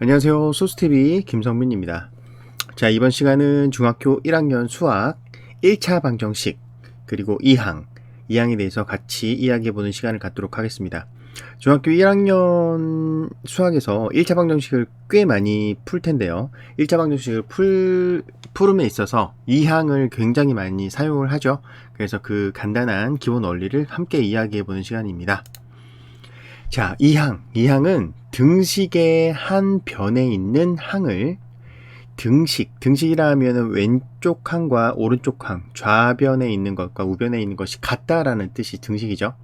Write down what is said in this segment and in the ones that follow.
안녕하세요. 소스TV 김성민입니다. 자, 이번 시간은 중학교 1학년 수학 1차 방정식, 그리고 2항, 2항에 대해서 같이 이야기해 보는 시간을 갖도록 하겠습니다. 중학교 1학년 수학에서 1차 방정식을 꽤 많이 풀 텐데요. 1차 방정식을 풀, 풀음에 있어서 2항을 굉장히 많이 사용을 하죠. 그래서 그 간단한 기본 원리를 함께 이야기해 보는 시간입니다. 자, 2항. 2항은 등식의 한 변에 있는 항을 등식, 등식이라 하면 왼쪽 항과 오른쪽 항, 좌변에 있는 것과 우변에 있는 것이 같다라는 뜻이 등식이죠.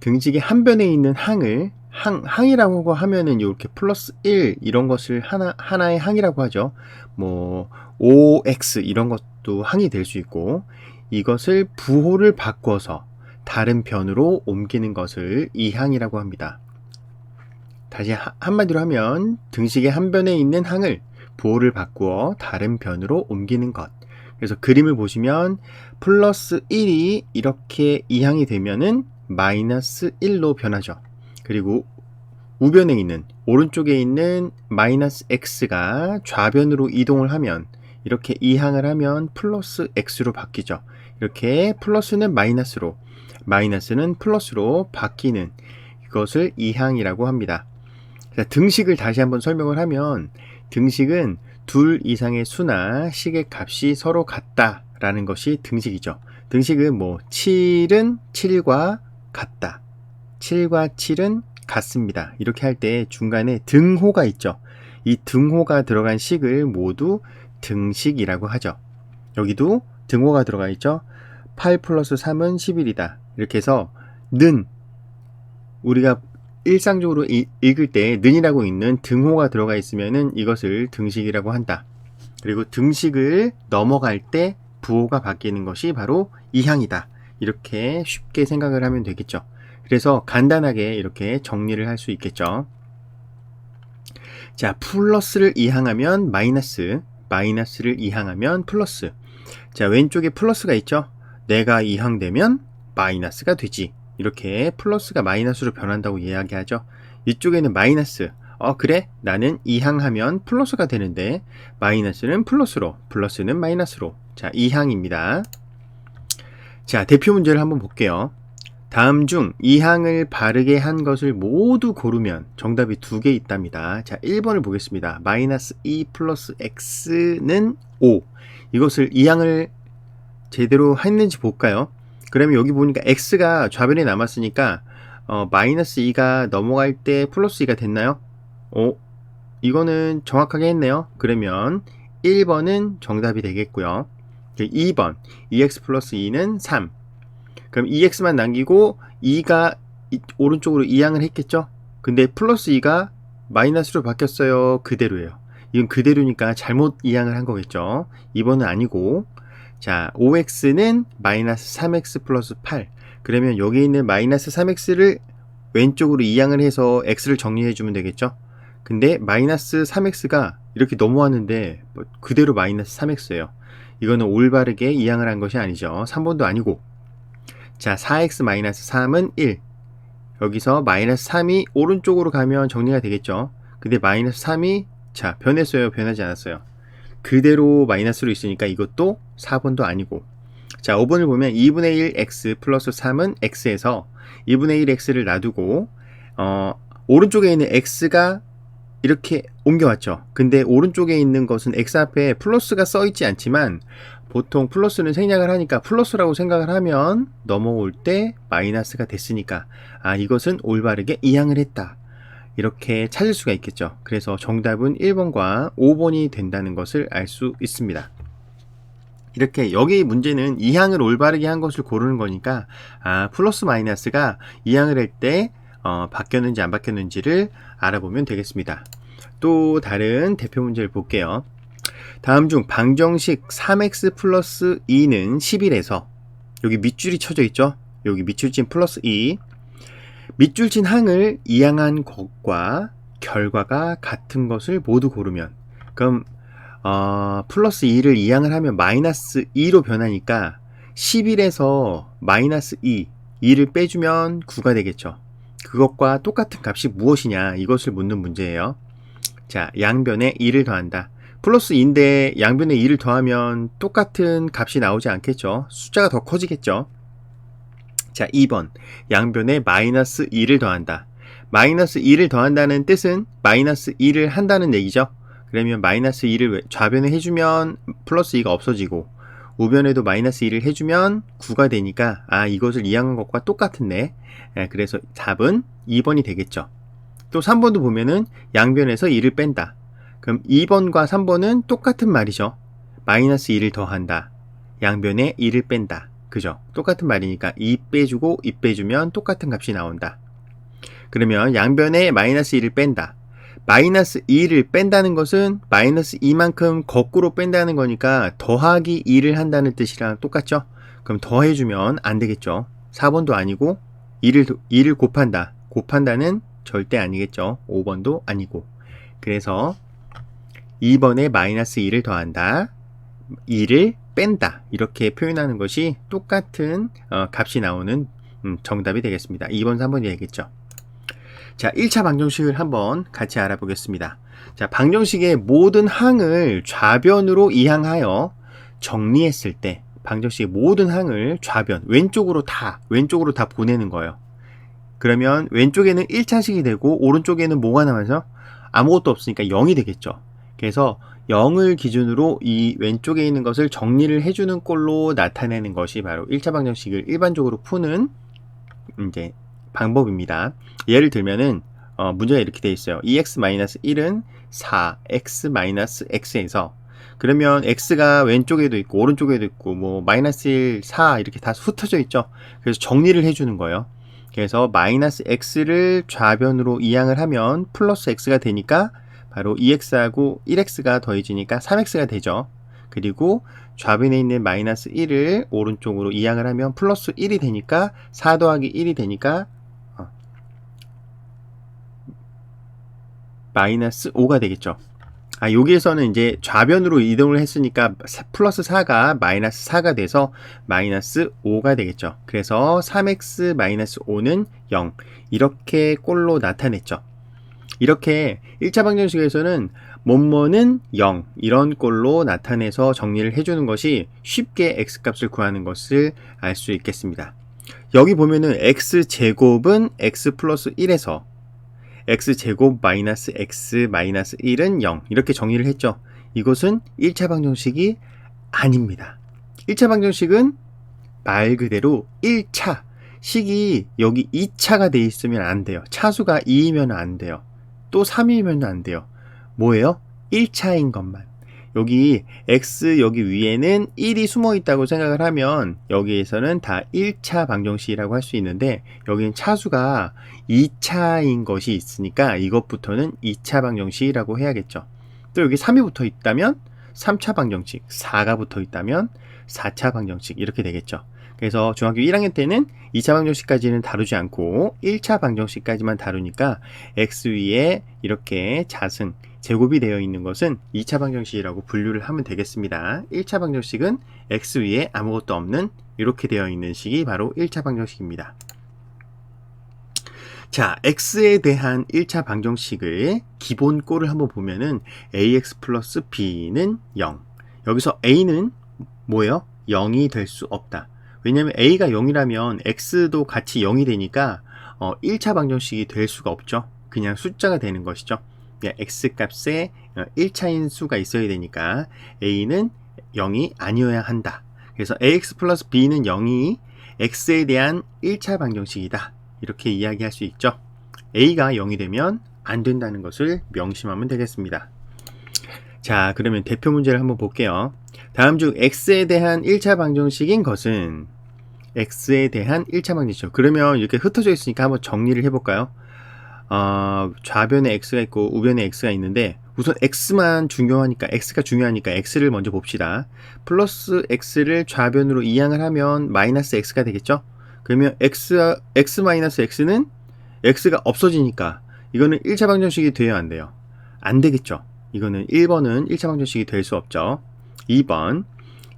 등식의 한 변에 있는 항을 항, 항이라고 하면은 이렇게 플러스 1 이런 것을 하나, 하나의 항이라고 하죠. 뭐, OX 이런 것도 항이 될 수 있고, 이것을 부호를 바꿔서 다른 변으로 옮기는 것을 이항이라고 합니다. 다시 한마디로 하면 등식의 한 변에 있는 항을 부호를 바꾸어 다른 변으로 옮기는 것. 그래서 그림을 보시면 플러스 1이 이렇게 이항이 되면은 마이너스 1로 변하죠. 그리고 우변에 있는 오른쪽에 있는 마이너스 x가 좌변으로 이동을 하면 이렇게 이항을 하면 플러스 x로 바뀌죠. 이렇게 플러스는 마이너스로 마이너스는 플러스로 바뀌는 이것을 이항이라고 합니다. 자, 등식을 다시 한번 설명을 하면 등식은 둘 이상의 수나 식의 값이 서로 같다라는 것이 등식이죠. 등식은 뭐 7은 7과 같다. 7과 7은 같습니다. 이렇게 할 때 중간에 등호가 있죠. 이 등호가 들어간 식을 모두 등식이라고 하죠. 여기도 등호가 들어가 있죠. 8 플러스 3은 11이다. 이렇게 해서 는 우리가 일상적으로 이, 읽을 때 는이라고 있는 등호가 들어가 있으면은 이것을 등식이라고 한다. 그리고 등식을 넘어갈 때 부호가 바뀌는 것이 바로 이항이다. 이렇게 쉽게 생각을 하면 되겠죠. 그래서 간단하게 이렇게 정리를 할 수 있겠죠. 자, 플러스를 이항하면 마이너스, 마이너스를 이항하면 플러스. 자, 왼쪽에 플러스가 있죠. 내가 이항되면 마이너스가 되지. 이렇게 플러스가 마이너스로 변한다고 이야기하죠. 이쪽에는 마이너스. 어, 그래? 나는 이항하면 플러스가 되는데, 마이너스는 플러스로, 플러스는 마이너스로. 자, 이항입니다. 자, 대표 문제를 한번 볼게요. 다음 중 이 항을 바르게 한 것을 모두 고르면 정답이 두 개 있답니다. 자, 1번을 보겠습니다. 마이너스 2 플러스 x는 5. 이것을 이 항을 제대로 했는지 볼까요? 그러면 여기 보니까 x가 좌변에 남았으니까 어, 마이너스 2가 넘어갈 때 플러스 2가 됐나요? 어, 이거는 정확하게 했네요. 그러면 1번은 정답이 되겠고요. 2번 2x 플러스 2는 3 그럼 2x만 남기고 2가 오른쪽으로 이항을 했겠죠? 근데 플러스 2가 마이너스로 바뀌었어요. 그대로예요. 이건 그대로니까 잘못 이항을 한 거겠죠. 2번은 아니고 자, 5x는 마이너스 3x 플러스 8. 그러면 여기 있는 마이너스 3x를 왼쪽으로 이항을 해서 x를 정리해 주면 되겠죠? 근데 마이너스 3x가 이렇게 넘어왔는데 뭐 그대로 마이너스 3x예요. 이거는 올바르게 이항을 한 것이 아니죠. 3번도 아니고. 자, 4x 마이너스 3은 1. 여기서 마이너스 3이 오른쪽으로 가면 정리가 되겠죠. 근데 마이너스 3이 자, 변했어요. 변하지 않았어요. 그대로 마이너스로 있으니까 이것도 4번도 아니고 자 5번을 보면 2분의 1 x 플러스 3은 x에서 2분의 1 x를 놔두고 어, 오른쪽에 있는 x가 이렇게 옮겨왔죠 근데 오른쪽에 있는 것은 x 앞에 플러스가 써 있지 않지만 보통 플러스는 생략을 하니까 플러스라고 생각을 하면 넘어올 때 마이너스가 됐으니까 아 이것은 올바르게 이항을 했다 이렇게 찾을 수가 있겠죠. 그래서 정답은 1번과 5번이 된다는 것을 알 수 있습니다. 이렇게 여기 문제는 이항을 올바르게 한 것을 고르는 거니까 아 플러스 마이너스가 이항을 할때 어, 바뀌었는지 안 바뀌었는지를 알아보면 되겠습니다. 또 다른 대표 문제를 볼게요. 다음 중 방정식 3x 플러스 2는 11에서 여기 밑줄이 쳐져 있죠? 여기 밑줄진 플러스 2 밑줄 친 항을 이항한 것과 결과가 같은 것을 모두 고르면 그럼 어, 플러스 2를 이항을 하면 마이너스 2로 변하니까 11에서 마이너스 2, 2를 빼주면 9가 되겠죠. 그것과 똑같은 값이 무엇이냐 이것을 묻는 문제예요. 자, 양변에 2를 더한다. 플러스 2인데 양변에 2를 더하면 똑같은 값이 나오지 않겠죠? 숫자가 더 커지겠죠? 자, 2번. 양변에 마이너스 2를 더한다. 마이너스 2를 더한다는 뜻은 마이너스 2를 한다는 얘기죠? 그러면 마이너스 2를 좌변에 해주면 플러스 2가 없어지고 우변에도 마이너스 2를 해주면 9가 되니까 아 이것을 이해한 것과 똑같은데 예, 그래서 답은 2번이 되겠죠. 또 3번도 보면은 양변에서 2를 뺀다. 그럼 2번과 3번은 똑같은 말이죠. 마이너스 2를 더한다. 양변에 2를 뺀다. 그죠? 똑같은 말이니까 2 빼주고 2 빼주면 똑같은 값이 나온다. 그러면 양변에 마이너스 2를 뺀다. 마이너스 2를 뺀다는 것은 마이너스 2만큼 거꾸로 뺀다는 거니까 더하기 2를 한다는 뜻이랑 똑같죠? 그럼 더해주면 안 되겠죠? 4번도 아니고 2를, 2를 곱한다. 곱한다는 절대 아니겠죠? 5번도 아니고. 그래서 2번에 마이너스 2를 더한다. 2를 뺀다. 이렇게 표현하는 것이 똑같은 어, 값이 나오는 음, 정답이 되겠습니다. 2번, 3번이 되겠죠. 자, 1차 방정식을 한번 같이 알아보겠습니다. 자, 방정식의 모든 항을 좌변으로 이항하여 정리했을 때 방정식의 모든 항을 좌변, 왼쪽으로 다, 왼쪽으로 다 보내는 거예요. 그러면 왼쪽에는 1차식이 되고 오른쪽에는 뭐가 남아서 아무것도 없으니까 0이 되겠죠. 그래서 0을 기준으로 이 왼쪽에 있는 것을 정리를 해주는 꼴로 나타내는 것이 바로 1차 방정식을 일반적으로 푸는 이제 방법입니다. 예를 들면은 어, 문제가 이렇게 되어 있어요. 2x-1은 4x-x에서 그러면 x가 왼쪽에도 있고 오른쪽에도 있고 뭐 마이너스 1, 4 이렇게 다 흩어져 있죠. 그래서 정리를 해주는 거예요. 그래서 마이너스 x를 좌변으로 이항을 하면 플러스 x가 되니까 바로 2x하고 1x가 더해지니까 3x가 되죠. 그리고 좌변에 있는 마이너스 1을 오른쪽으로 이항을 하면 플러스 1이 되니까 4 더하기 1이 되니까 어, 마이너스 5가 되겠죠. 아, 여기에서는 이제 좌변으로 이동을 했으니까 플러스 4가 마이너스 4가 돼서 마이너스 5가 되겠죠. 그래서 3x 마이너스 5는 0. 이렇게 꼴로 나타냈죠. 이렇게 1차 방정식에서는 뭐뭐는 0 이런 꼴로 나타내서 정리를 해주는 것이 쉽게 x값을 구하는 것을 알 수 있겠습니다. 여기 보면은 x제곱은 x 플러스 1에서 x제곱 마이너스 x 마이너스 1은 0 이렇게 정리를 했죠. 이것은 1차 방정식이 아닙니다. 1차 방정식은 말 그대로 1차 식이 여기 2차가 돼 있으면 안 돼요. 차수가 2이면 안 돼요. 또 3이면 안 돼요. 뭐예요? 1차인 것만. 여기 x 여기 위에는 1이 숨어 있다고 생각을 하면 여기에서는 다 1차 방정식이라고 할 수 있는데 여기는 차수가 2차인 것이 있으니까 이것부터는 2차 방정식이라고 해야겠죠. 또 여기 3이 붙어 있다면 3차 방정식, 4가 붙어 있다면 4차 방정식 이렇게 되겠죠. 그래서 중학교 1학년 때는 2차 방정식까지는 다루지 않고 1차 방정식까지만 다루니까 x 위에 이렇게 자승, 제곱이 되어 있는 것은 2차 방정식이라고 분류를 하면 되겠습니다. 1차 방정식은 x 위에 아무것도 없는 이렇게 되어 있는 식이 바로 1차 방정식입니다. 자, x에 대한 1차 방정식의 기본 꼴을 한번 보면은 ax 플러스 b는 0. 여기서 a는 뭐예요? 0이 될 수 없다. 왜냐면 a가 0이라면 x도 같이 0이 되니까 어, 1차 방정식이 될 수가 없죠. 그냥 숫자가 되는 것이죠. X 값에 1차인 어, 수가 있어야 되니까 a는 0이 아니어야 한다. 그래서 ax 플러스 b는 0이 x에 대한 1차 방정식이다. 이렇게 이야기할 수 있죠. a가 0이 되면 안 된다는 것을 명심하면 되겠습니다. 자, 그러면 대표 문제를 한번 볼게요. 다음 중 x에 대한 1차 방정식인 것은 x에 대한 1차 방정식이죠. 그러면 이렇게 흩어져 있으니까 한번 정리를 해볼까요? 어, 좌변에 x가 있고 우변에 x가 있는데 우선 x만 중요하니까 x가 중요하니까 x를 먼저 봅시다. 플러스 x를 좌변으로 이항을 하면 마이너스 x가 되겠죠? 그러면 x x 마이너스 x는 x가 없어지니까 이거는 1차 방정식이 돼야 안 돼요. 안 되겠죠. 이거는 1번은 1차 방정식이 될 수 없죠. 2번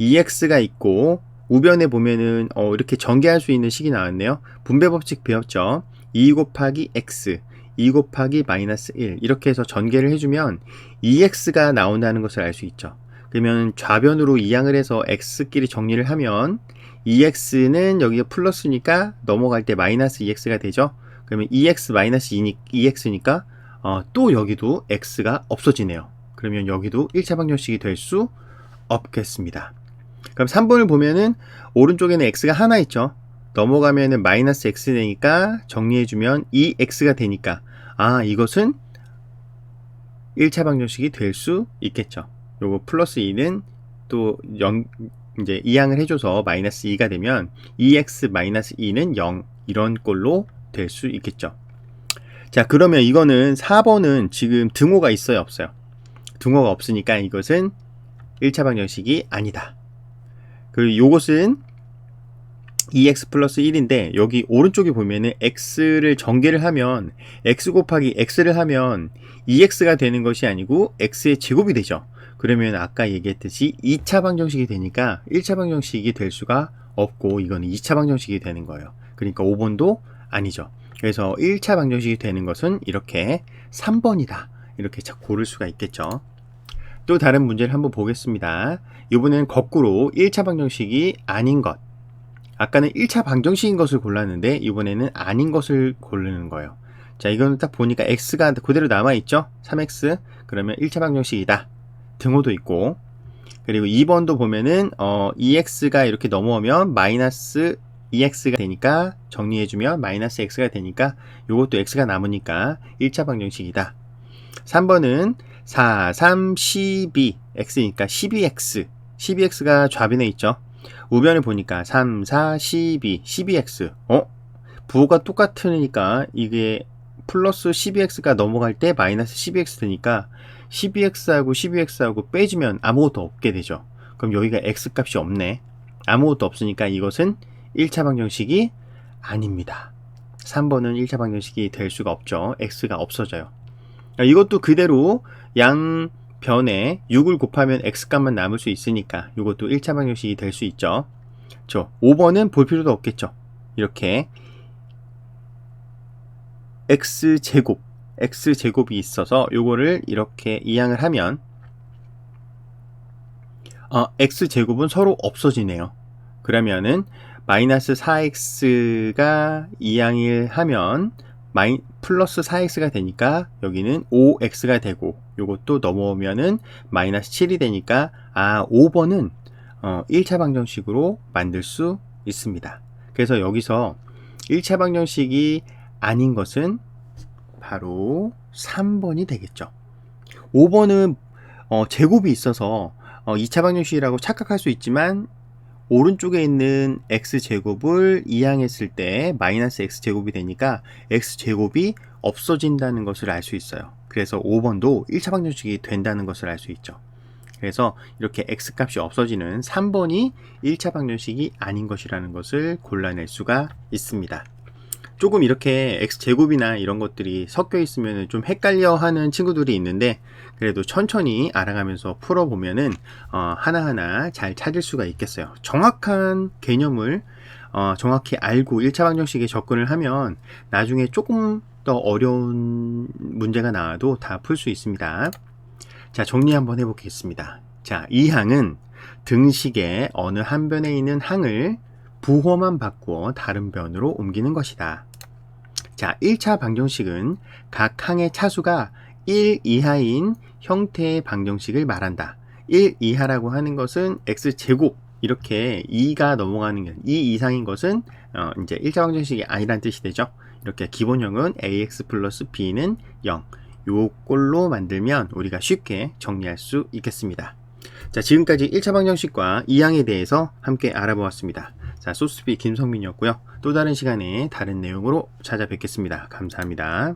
2x가 있고 우변에 보면은 어, 이렇게 전개할 수 있는 식이 나왔네요. 분배 법칙 배웠죠. 2 곱하기 x 2 곱하기 마이너스 1 이렇게 해서 전개를 해주면 2x가 나온다는 것을 알 수 있죠. 그러면 좌변으로 이항을 해서 x끼리 정리를 하면 2x는 여기가 플러스니까 넘어갈 때 마이너스 2x가 되죠. 그러면 2x 마이너스 2x니까 어, 또 여기도 x가 없어지네요. 그러면 여기도 1차 방정식이 될 수 없겠습니다. 그럼 3번을 보면은 오른쪽에는 x가 하나 있죠. 넘어가면은 마이너스 x 되니까 정리해주면 2x가 되니까 아 이것은 1차 방정식이 될 수 있겠죠. 요거 플러스 2는 또 0, 이제 이항을 해줘서 마이너스 2가 되면 2x 마이너스 2는 0 이런 꼴로 될 수 있겠죠. 자 그러면 이거는 4번은 지금 등호가 있어요 없어요? 등호가 없으니까 이것은 1차 방정식이 아니다. 그리고 요것은 2x 플러스 1인데 여기 오른쪽에 보면은 x를 전개를 하면 x 곱하기 x를 하면 2x가 되는 것이 아니고 x의 제곱이 되죠. 그러면 아까 얘기했듯이 2차 방정식이 되니까 1차 방정식이 될 수가 없고 이거는 2차 방정식이 되는 거예요. 그러니까 5번도 아니죠. 그래서 1차 방정식이 되는 것은 이렇게 3번이다. 이렇게 고를 수가 있겠죠. 또 다른 문제를 한번 보겠습니다. 이번에는 거꾸로 1차 방정식이 아닌 것. 아까는 1차 방정식인 것을 골랐는데 이번에는 아닌 것을 고르는 거예요. 자, 이거는 딱 보니까 x가 그대로 남아있죠? 3x. 그러면 1차 방정식이다. 등호도 있고. 그리고 2번도 보면은, 어, 2x가 이렇게 넘어오면 마이너스 2x가 되니까 정리해주면 마이너스 x가 되니까 이것도 x가 남으니까 1차 방정식이다. 3번은 4, 3, 12, x니까 12x. 12x가 좌변에 있죠. 우변을 보니까 3, 4, 12, 12x. 어? 부호가 똑같으니까 이게 플러스 12x가 넘어갈 때 마이너스 12x 되니까 12x하고 12x하고 빼주면 아무것도 없게 되죠. 그럼 여기가 x 값이 없네. 아무것도 없으니까 이것은 1차 방정식이 아닙니다. 3번은 1차 방정식이 될 수가 없죠. x가 없어져요. 이것도 그대로 양 변에 6을 곱하면 x값만 남을 수 있으니까 이것도 1차 방정식이 될 수 있죠. 저 5번은 볼 필요도 없겠죠. 이렇게 x제곱 x제곱이 있어서 요거를 이렇게 이항을 하면 어, x제곱은 서로 없어지네요. 그러면은 마이너스 4x가 이항을 하면 마이, 플러스 4x가 되니까 여기는 5x가 되고 요것도 넘어오면은 마이너스 7이 되니까 아 5번은 어, 1차 방정식으로 만들 수 있습니다. 그래서 여기서 1차 방정식이 아닌 것은 바로 3번이 되겠죠. 5번은 어, 제곱이 있어서 어, 2차 방정식이라고 착각할 수 있지만 오른쪽에 있는 x제곱을 이항했을 때 마이너스 x제곱이 되니까 x제곱이 없어진다는 것을 알 수 있어요. 그래서 5번도 1차 방정식이 된다는 것을 알 수 있죠. 그래서 이렇게 x값이 없어지는 3번이 1차 방정식이 아닌 것이라는 것을 골라낼 수가 있습니다. 조금 이렇게 x제곱이나 이런 것들이 섞여 있으면 좀 헷갈려 하는 친구들이 있는데 그래도 천천히 알아가면서 풀어보면은 어, 하나하나 잘 찾을 수가 있겠어요. 정확한 개념을 어, 정확히 알고 1차 방정식에 접근을 하면 나중에 조금 더 어려운 문제가 나와도 다 풀 수 있습니다. 자, 정리 한번 해보겠습니다. 자, 이 항은 등식의 어느 한 변에 있는 항을 부호만 바꾸어 다른 변으로 옮기는 것이다. 자, 1차 방정식은 각 항의 차수가 1 이하인 형태의 방정식을 말한다. 1 이하라고 하는 것은 x제곱 이렇게 2가 넘어가는 2 이상인 것은 어, 이제 1차 방정식이 아니란 뜻이 되죠. 이렇게 기본형은 ax 플러스 b는 0. 요 꼴로 만들면 우리가 쉽게 정리할 수 있겠습니다. 자, 지금까지 1차 방정식과 2항에 대해서 함께 알아보았습니다. 자, 소스비 김성민이었고요. 또 다른 시간에 다른 내용으로 찾아뵙겠습니다. 감사합니다.